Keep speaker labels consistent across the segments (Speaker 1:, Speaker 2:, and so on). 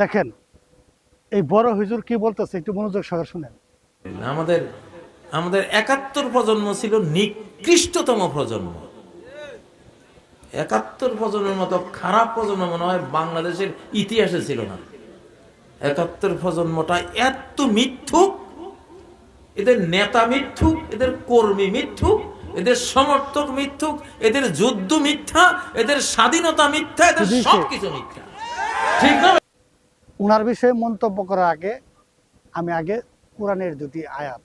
Speaker 1: দেখেন এই বড় হুজুর কি বলতেছে? একটু মনোযোগ সহকারে শুনেন।
Speaker 2: আমাদের আমাদের একাত্তর প্রজন্ম ছিল নিকৃষ্টতম প্রজন্ম। একাত্তর প্রজন্মের মতো খারাপ প্রজন্ম মনে হয় বাংলাদেশের ইতিহাসে ছিল না। একাত্তর প্রজন্মটা এত মিথ্যুক এদের নেতা মিথ্যুক এদের কর্মী মিথ্যুক এদের সমর্থক মিথ্যুক এদের যুদ্ধ মিথ্যা এদের স্বাধীনতা মিথ্যা এদের সবকিছু মিথ্যা। ঠিক না?
Speaker 1: ওনার বিষয়ে মন্তব্য করার আগে আমি আগে কোরআনের দুটি আয়াত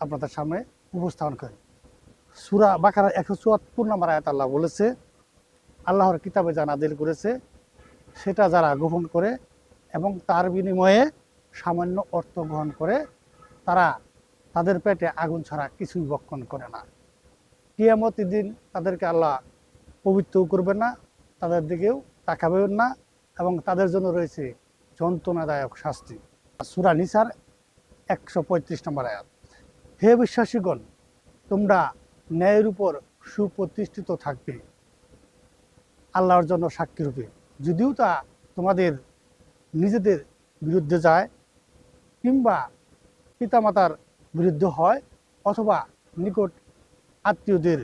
Speaker 1: আপনাদের সামনে উপস্থাপন করি। সুরা বাকারা একশো চুয়াত্তর নম্বর আয়াত আল্লাহ বলেছে, আল্লাহর কিতাবে যা নাদিল করেছে, সেটা যারা গোপন করে এবং তার বিনিময়ে সামান্য অর্থ গ্রহণ করে, তারা তাদের পেটে আগুন ছাড়া কিছুই বক্ষণ করে না। কিয়ামতি দিন তাদেরকে আল্লাহ পবিত্রও করবেন না, তাদের দিকেও তাকাবেন না এবং তাদের জন্য রয়েছে যন্ত্রণাদায়ক শাস্তি। সুরা নিসার একশো পঁয়ত্রিশ নম্বর আয়াত। হে বিশ্বাসীগণ, তোমরা ন্যায়ের উপর সুপ্রতিষ্ঠিত থাকবে, আল্লাহর জন্য সাক্ষী রূপে। যদিও তা তোমাদের নিজেদের বিরুদ্ধে যায়, কিংবা পিতামাতার বিরুদ্ধে হয়, অথবা নিকট আত্মীয়দের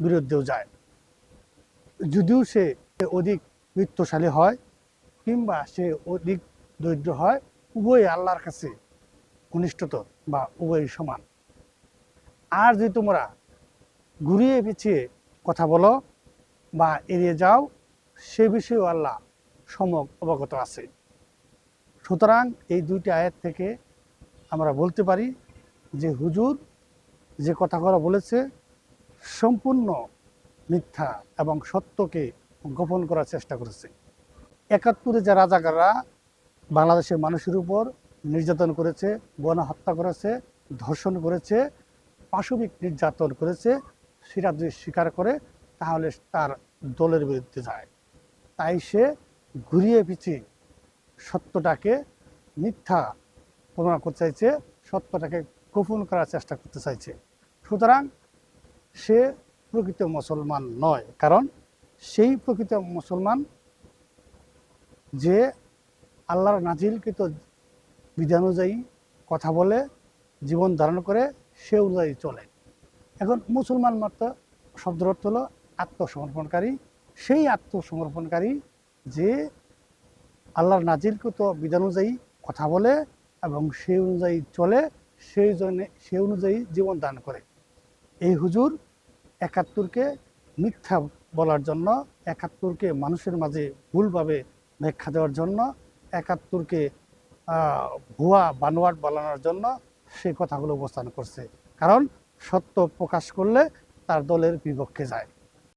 Speaker 1: বিরুদ্ধেও যায়। যদিও সে অধিক বিত্তশালী হয়, কিংবা সে অধিক দরিদ্র হয় উভয় আল্লাহর কাছে ঘনিষ্ঠত বা উভয় সমান। আর যদি তোমরা ঘুরিয়ে পিছিয়ে কথা বলো বা এড়িয়ে যাও, সে বিষয়েও আল্লাহ সমক অবগত আছে। সুতরাং এই দুইটি আয়াত থেকে আমরা বলতে পারি যে হুজুর যে কথাগুলো বলেছে, সম্পূর্ণ মিথ্যা এবং সত্যকে গোপন করার চেষ্টা করেছে। একাত্তরে যে রাজাকাররা বাংলাদেশের মানুষের উপর নির্যাতন করেছে বন গণহত্যা করেছে, ধর্ষণ করেছে, পাশবিক নির্যাতন করেছে, সেটা যদি স্বীকার করে, তাহলে তার দলের বিরুদ্ধে যায়। তাই সে ঘুরিয়ে পিছিয়ে সত্যটাকে মিথ্যা প্রমাণ করতে চাইছে, সত্যটাকে গোপন করার চেষ্টা করতে চাইছে। সুতরাং সে প্রকৃত মুসলমান নয়, কারণ সেই প্রকৃত মুসলমান যে আল্লাহর নাজিলকৃত বিধান অনুযায়ী কথা বলে, জীবন ধারণ করে সে অনুযায়ী চলে। এখন মুসলমান মাত্র শব্দের অর্থ হলো আত্মসমর্পণকারী। সেই আত্মসমর্পণকারী যে আল্লাহর নাজিলকৃত বিধান অনুযায়ী কথা বলে এবং সেই অনুযায়ী চলে, সেই জন্য, সে অনুযায়ী জীবন দান করে। এই হুজুর একাত্তরকে মিথ্যা বলার জন্য, একাত্তরকে মানুষের মাঝে ভুলভাবে ব্যাখ্যা দেওয়ার জন্য একাত্তরকে ভুয়া বানোয়াট বানানোর জন্য সেই কথাগুলো উপস্থান করছে। কারণ সত্য প্রকাশ করলে তার দলের বিপক্ষে যায়।